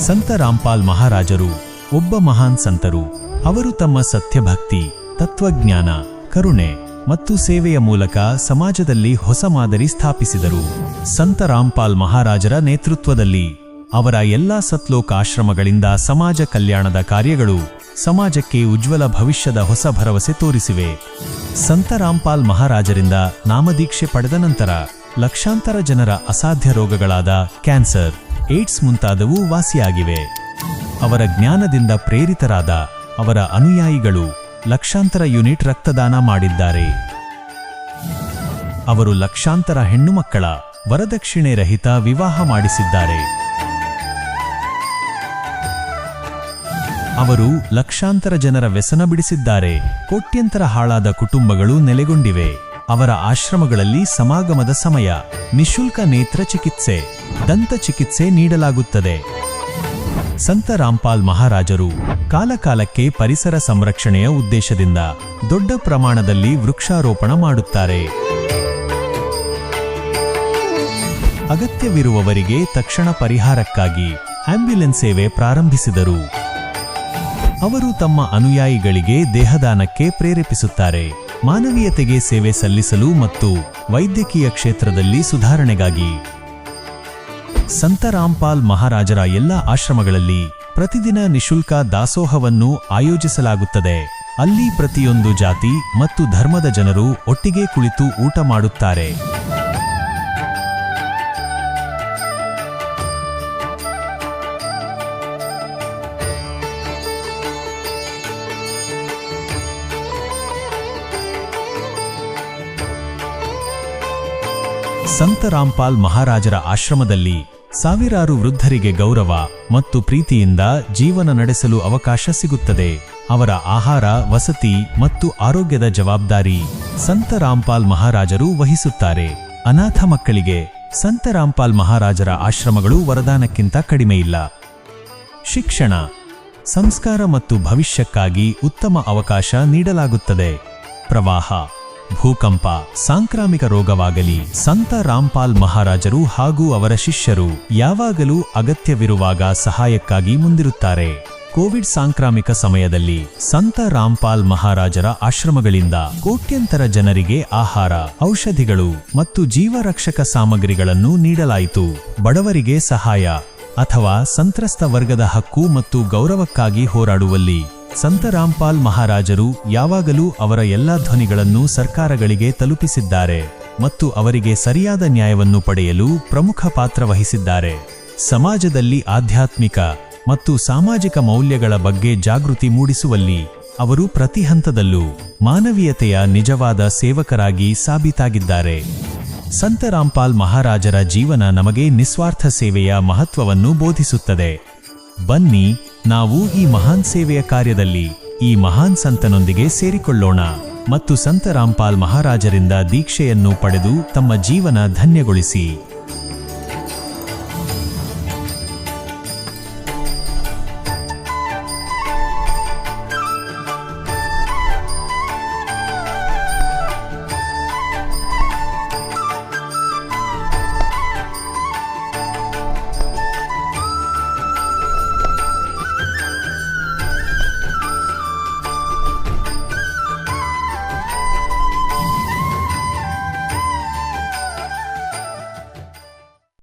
ಸಂತ ರಾಮ್ಪಾಲ್ ಮಹಾರಾಜರು, ಒಬ್ಬ ಮಹಾನ್ ಸಂತರು. ಅವರು ತಮ್ಮ ಸತ್ಯಭಕ್ತಿ, ತತ್ವಜ್ಞಾನ, ಕರುಣೆ ಮತ್ತು ಸೇವೆಯ ಮೂಲಕ ಸಮಾಜದಲ್ಲಿ ಹೊಸ ಮಾದರಿ ಸ್ಥಾಪಿಸಿದರು. ಸಂತ ರಾಮ್ಪಾಲ್ ಮಹಾರಾಜರ ನೇತೃತ್ವದಲ್ಲಿ ಅವರ ಎಲ್ಲಾ ಸತ್ಲೋಕ ಆಶ್ರಮಗಳಿಂದ ಸಮಾಜ ಕಲ್ಯಾಣದ ಕಾರ್ಯಗಳು ಸಮಾಜಕ್ಕೆ ಉಜ್ವಲ ಭವಿಷ್ಯದ ಹೊಸ ಭರವಸೆ ತೋರಿಸಿವೆ. ಸಂತ ರಾಮ್ಪಾಲ್ ಮಹಾರಾಜರಿಂದ ನಾಮದೀಕ್ಷೆ ಪಡೆದ ನಂತರ ಲಕ್ಷಾಂತರ ಜನರ ಅಸಾಧ್ಯ ರೋಗಗಳಾದ ಕ್ಯಾನ್ಸರ್ ಏಡ್ಸ್ ಮುಂತಾದವು ವಾಸಿಯಾಗಿವೆ. ಅವರ ಜ್ಞಾನದಿಂದ ಪ್ರೇರಿತರಾದ ಅವರ ಅನುಯಾಯಿಗಳು ಲಕ್ಷಾಂತರ ಯೂನಿಟ್ ರಕ್ತದಾನ ಮಾಡಿದ್ದಾರೆ. ಅವರು ಲಕ್ಷಾಂತರ ಹೆಣ್ಣುಮಕ್ಕಳ ವರದಕ್ಷಿಣೆ ರಹಿತ ವಿವಾಹ ಮಾಡಿಸಿದ್ದಾರೆ. ಅವರು ಲಕ್ಷಾಂತರ ಜನರ ವ್ಯಸನ ಬಿಡಿಸಿದ್ದಾರೆ. ಕೋಟ್ಯಂತರ ಹಾಳಾದ ಕುಟುಂಬಗಳು ನೆಲೆಗೊಂಡಿವೆ. ಅವರ ಆಶ್ರಮಗಳಲ್ಲಿ ಸಮಾಗಮದ ಸಮಯ. ನಿಶುಲ್ಕ ನೇತ್ರ ಚಿಕಿತ್ಸೆ, ದಂತ ಚಿಕಿತ್ಸೆ ನೀಡಲಾಗುತ್ತದೆ. ಸಂತ ರಾಮ್ಪಾಲ್ ಮಹಾರಾಜರು ಕಾಲಕಾಲಕ್ಕೆ ಪರಿಸರ ಸಂರಕ್ಷಣೆಯ ಉದ್ದೇಶದಿಂದ ದೊಡ್ಡ ಪ್ರಮಾಣದಲ್ಲಿ ವೃಕ್ಷಾರೋಪಣ ಮಾಡುತ್ತಾರೆ. ಅಗತ್ಯವಿರುವವರಿಗೆ ತಕ್ಷಣ ಪರಿಹಾರಕ್ಕಾಗಿ ಆಂಬ್ಯುಲೆನ್ಸ್ ಸೇವೆ ಪ್ರಾರಂಭಿಸಿದರು. ಅವರು ತಮ್ಮ ಅನುಯಾಯಿಗಳಿಗೆ ದೇಹದಾನಕ್ಕೆ ಪ್ರೇರೇಪಿಸುತ್ತಾರೆ. ಮಾನವೀಯತೆಗೆ ಸೇವೆ ಸಲ್ಲಿಸಲು ಮತ್ತು ವೈದ್ಯಕೀಯ ಕ್ಷೇತ್ರದಲ್ಲಿ ಸುಧಾರಣೆಗಾಗಿ. ಸಂತ ರಾಮ್ಪಾಲ್ ಮಹಾರಾಜರ ಎಲ್ಲ ಆಶ್ರಮಗಳಲ್ಲಿ ಪ್ರತಿದಿನ ನಿಶುಲ್ಕ ದಾಸೋಹವನ್ನು ಆಯೋಜಿಸಲಾಗುತ್ತದೆ. ಅಲ್ಲಿ ಪ್ರತಿಯೊಂದು ಜಾತಿ ಮತ್ತು ಧರ್ಮದ ಜನರು ಒಟ್ಟಿಗೆ ಕುಳಿತು ಊಟ ಮಾಡುತ್ತಾರೆ. ಸಂತ ರಾಮ್ಪಾಲ್ ಮಹಾರಾಜರ ಆಶ್ರಮದಲ್ಲಿ ಸಾವಿರಾರು ವೃದ್ಧರಿಗೆ ಗೌರವ ಮತ್ತು ಪ್ರೀತಿಯಿಂದ ಜೀವನ ನಡೆಸಲು ಅವಕಾಶ ಸಿಗುತ್ತದೆ. ಅವರ ಆಹಾರ, ವಸತಿ ಮತ್ತು ಆರೋಗ್ಯದ ಜವಾಬ್ದಾರಿ ಸಂತ ರಾಮ್ಪಾಲ್ ಮಹಾರಾಜರು ವಹಿಸುತ್ತಾರೆ. ಅನಾಥ ಮಕ್ಕಳಿಗೆ ಸಂತ ರಾಮ್ಪಾಲ್ ಮಹಾರಾಜರ ಆಶ್ರಮಗಳು ವರದಾನಕ್ಕಿಂತ ಕಡಿಮೆಯಿಲ್ಲ ಶಿಕ್ಷಣ, ಸಂಸ್ಕಾರ ಮತ್ತು ಭವಿಷ್ಯಕ್ಕಾಗಿ ಉತ್ತಮ ಅವಕಾಶ ನೀಡಲಾಗುತ್ತದೆ. ಪ್ರವಾಹ ಭೂಕಂಪ, ಸಾಂಕ್ರಾಮಿಕ ರೋಗವಾಗಲಿ ಸಂತ ರಾಮ್ಪಾಲ್ ಮಹಾರಾಜರು ಹಾಗೂ ಅವರ ಶಿಷ್ಯರು ಯಾವಾಗಲೂ ಅಗತ್ಯವಿರುವಾಗ ಸಹಾಯಕ್ಕಾಗಿ ಮುಂದಿರುತ್ತಾರೆ. ಕೋವಿಡ್ ಸಾಂಕ್ರಾಮಿಕ ಸಮಯದಲ್ಲಿ ಸಂತ ರಾಮ್ಪಾಲ್ ಮಹಾರಾಜರ ಆಶ್ರಮಗಳಿಂದ ಕೋಟ್ಯಂತರ ಜನರಿಗೆ ಆಹಾರ, ಔಷಧಿಗಳು ಮತ್ತು ಜೀವರಕ್ಷಕ ಸಾಮಗ್ರಿಗಳನ್ನು ನೀಡಲಾಯಿತು. ಬಡವರಿಗೆ ಸಹಾಯ ಅಥವಾ ಸಂತ್ರಸ್ತ ವರ್ಗದ ಹಕ್ಕು ಮತ್ತು ಗೌರವಕ್ಕಾಗಿ ಹೋರಾಡುವಲ್ಲಿ ಸಂತ ರಾಮ್ಪಾಲ್ ಮಹಾರಾಜರು ಯಾವಾಗಲೂ ಅವರ ಎಲ್ಲಾ ಧ್ವನಿಗಳನ್ನು ಸರ್ಕಾರಗಳಿಗೆ ತಲುಪಿಸಿದ್ದಾರೆ ಮತ್ತು ಅವರಿಗೆ ಸರಿಯಾದ ನ್ಯಾಯವನ್ನು ಪಡೆಯಲು ಪ್ರಮುಖ ಪಾತ್ರ ವಹಿಸಿದ್ದಾರೆ. ಸಮಾಜದಲ್ಲಿ ಆಧ್ಯಾತ್ಮಿಕ ಮತ್ತು ಸಾಮಾಜಿಕ ಮೌಲ್ಯಗಳ ಬಗ್ಗೆ ಜಾಗೃತಿ ಮೂಡಿಸುವಲ್ಲಿ ಅವರು ಪ್ರತಿ ಹಂತದಲ್ಲೂ ಮಾನವೀಯತೆಯ ನಿಜವಾದ ಸೇವಕರಾಗಿ ಸಾಬೀತಾಗಿದ್ದಾರೆ. ಸಂತ ರಾಮ್ಪಾಲ್ ಮಹಾರಾಜರ ಜೀವನ ನಮಗೆ ನಿಸ್ವಾರ್ಥ ಸೇವೆಯ ಮಹತ್ವವನ್ನು ಬೋಧಿಸುತ್ತದೆ. ಬನ್ನಿ ನಾವು ಈ ಮಹಾನ್ ಸೇವೆಯ ಕಾರ್ಯದಲ್ಲಿ ಈ ಮಹಾನ್ ಸಂತನೊಂದಿಗೆ ಸೇರಿಕೊಳ್ಳೋಣ ಮತ್ತು ಸಂತ ರಾಮ್ಪಾಲ್ ಮಹಾರಾಜರಿಂದ ದೀಕ್ಷೆಯನ್ನು ಪಡೆದು ತಮ್ಮ ಜೀವನ ಧನ್ಯಗೊಳಿಸಿ.